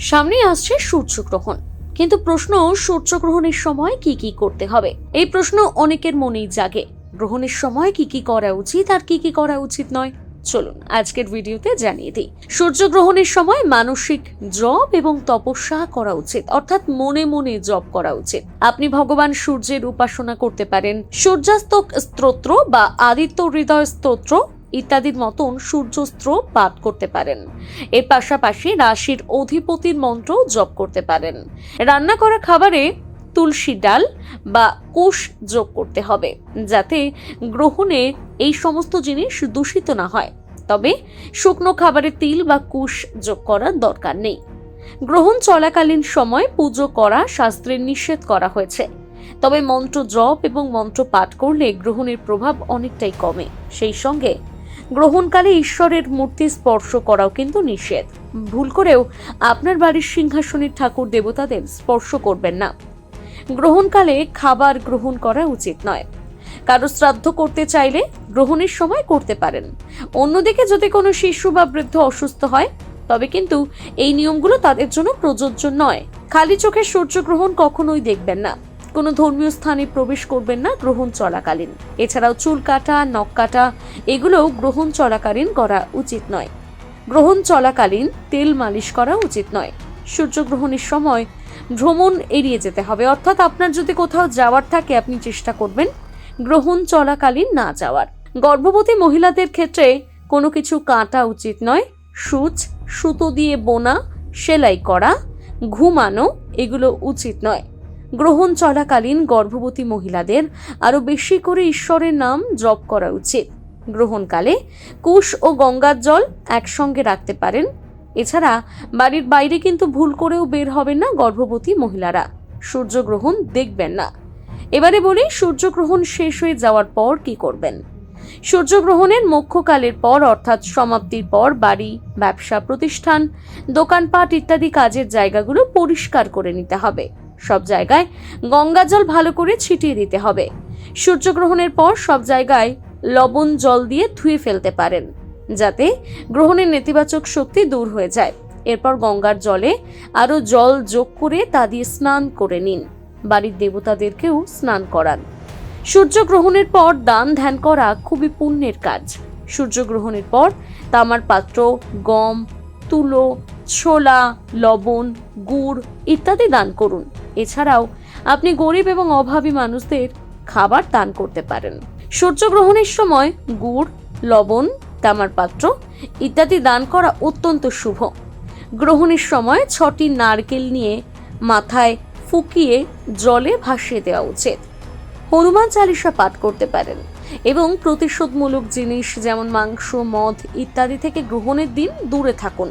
সামনেই আসছে সূর্যগ্রহণ। কিন্তু প্রশ্ন, সূর্যগ্রহণের সময় কি কি করতে হবে? এই প্রশ্ন অনেকের মনেই জাগে। গ্রহণের সময় কি কি করা উচিত আর কি কি করা উচিত নয়? চলুন আজকের ভিডিওতে জানিয়ে দিই। সূর্যগ্রহণের সময় মানসিক জপ এবং তপস্যা করা উচিত, অর্থাৎ মনে মনে জপ করা উচিত। আপনি ভগবান সূর্যের উপাসনা করতে পারেন। সূর্যাস্তক স্তোত্র বা আদিত্য হৃদয় স্তোত্র ইত্যাদির মতন সূর্যস্ত্র পাঠ করতে পারেন। এর পাশাপাশি রাশির অধিপতির মন্ত্র জপ করতে পারেন। রান্না করা খাবারে তুলসী ডাল বা কোষ যোগ করতে হবে, যাতে গ্রহণে এই সমস্ত জিনিস দূষিত না হয়। তবে শুকনো খাবারে তিল বা কুশ যোগ করার দরকার নেই। গ্রহণ চলাকালীন সময় পুজো করা শাস্ত্রে নিষেধ করা হয়েছে। তবে মন্ত্র জপ এবং মন্ত্র পাঠ করলে গ্রহণের প্রভাব অনেকটাই কমে। সেই সঙ্গে গ্রহণকালে ঈশ্বরের মূর্তি স্পর্শ করাও কিন্তু নিষেধ। ভুল করেও আপনার বাড়ির সিংহাসনের ঠাকুর দেবতাদের স্পর্শ করবেন না। গ্রহণকালে খাবার গ্রহণ করা উচিত নয়। কারও শ্রাদ্ধ করতে চাইলে গ্রহণের সময় করতে পারেন। অন্যদিকে যদি কোনো শিশু বা বৃদ্ধ অসুস্থ হয়, তবে কিন্তু এই নিয়মগুলো তাদের জন্য প্রযোজ্য নয়। খালি চোখে সূর্যগ্রহণ কখনোই দেখবেন না। কোনো ধর্মীয় স্থানে প্রবেশ করবেন না গ্রহণ চলাকালীন। এছাড়াও চুল কাটা, নখ কাটা, এগুলোও গ্রহণ চলাকালীন করা উচিত নয়। গ্রহণ চলাকালীন তেল মালিশ করা উচিত নয়। সূর্যগ্রহণের সময় ভ্রমণ এড়িয়ে যেতে হবে। অর্থাৎ আপনার যদি কোথাও যাওয়ার থাকে, আপনি চেষ্টা করবেন গ্রহণ চলাকালীন না যাওয়ার। গর্ভবতী মহিলাদের ক্ষেত্রে কোনো কিছু কাটা উচিত নয়। সূচ, সুতো দিয়ে বোনা, সেলাই করা, ঘুমানো, এগুলো উচিত নয়। গ্রহণ চলাকালীন গর্ভবতী মহিলাদের আরও বেশি করে ঈশ্বরের নাম জপ করা উচিত। গ্রহণকালে কুশ ও গঙ্গার জল একসঙ্গে রাখতে পারেন। এছাড়া বাড়ির বাইরে কিন্তু ভুল করেও বের হবেন না গর্ভবতী মহিলারা। সূর্যগ্রহণ দেখবেন না। এবারে বলি সূর্যগ্রহণ শেষ হয়ে যাওয়ার পর কি করবেন? সূর্যগ্রহণের মুখ্যকালের পর অর্থাৎ সমাপ্তির পর বাড়ি, ব্যবসা, প্রতিষ্ঠান, দোকানপাট ইত্যাদি কাজের জায়গাগুলো পরিষ্কার করে নিতে হবে। সব জায়গায় গঙ্গা জল ভালো করে ছিটিয়ে দিতে হবে। সূর্যগ্রহণের পর সব জায়গায় লবণ জল দিয়ে ধুয়ে ফেলতে পারেন, যাতে গ্রহণের নেতিবাচক শক্তি দূর হয়ে যায়। এরপর গঙ্গার জলে আরও জল যোগ করে তা দিয়ে স্নান করে নিন। বাড়ির দেবতাদেরকেও স্নান করান। সূর্যগ্রহণের পর দান ধ্যান করা খুবই পুণ্যের কাজ। সূর্যগ্রহণের পর তামার পাত্র, গম, তুলো ছোলা, লবণ, গুড় ইত্যাদি দান করুন। এছাড়াও আপনি গরিব এবং অভাবী মানুষদের খাবার দান করতে পারেন। সূর্যগ্রহণের সময় গুড়, লবণ তামার পাত্র ইত্যাদি দান করা অত্যন্ত শুভ। গ্রহণের সময় ছটি নারকেল নিয়ে মাথায় ফুকিয়ে জলে ভাসিয়ে দেওয়া উচিত। হনুমান চালিসা পাঠ করতে পারেন এবং প্রতিশোধমূলক জিনিস যেমন মাংস, মদ ইত্যাদি থেকে গ্রহণের দিন দূরে থাকুন।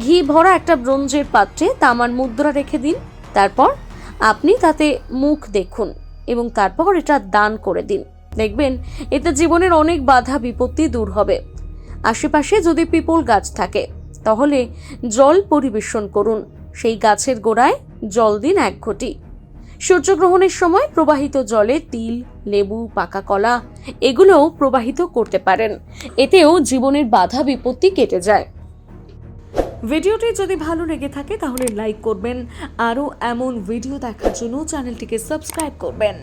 ঘি ভরা একটা ব্রোঞ্জের পাত্রে তামার মুদ্রা রেখে দিন। তারপর আপনি তাতে মুখ দেখুন এবং তারপর এটা দান করে দিন। দেখবেন, এতে জীবনের অনেক বাধা বিপত্তি দূর হবে। আশেপাশে যদি পিপল গাছ থাকে, তাহলে জল পরিবেশন করুন। সেই গাছের গোড়ায় জল দিন এক ঘটি। সূর্যগ্রহণের সময় প্রবাহিত জলে তিল, লেবু, পাকা কলা, এগুলোও প্রবাহিত করতে পারেন। এতেও জীবনের বাধা বিপত্তি কেটে যায়। ভিডিওটি যদি ভালো লেগে থাকে তাহলে লাইক করবেন। আরও এমন ভিডিও দেখার জন্য চ্যানেলটিকে সাবস্ক্রাইব করবেন।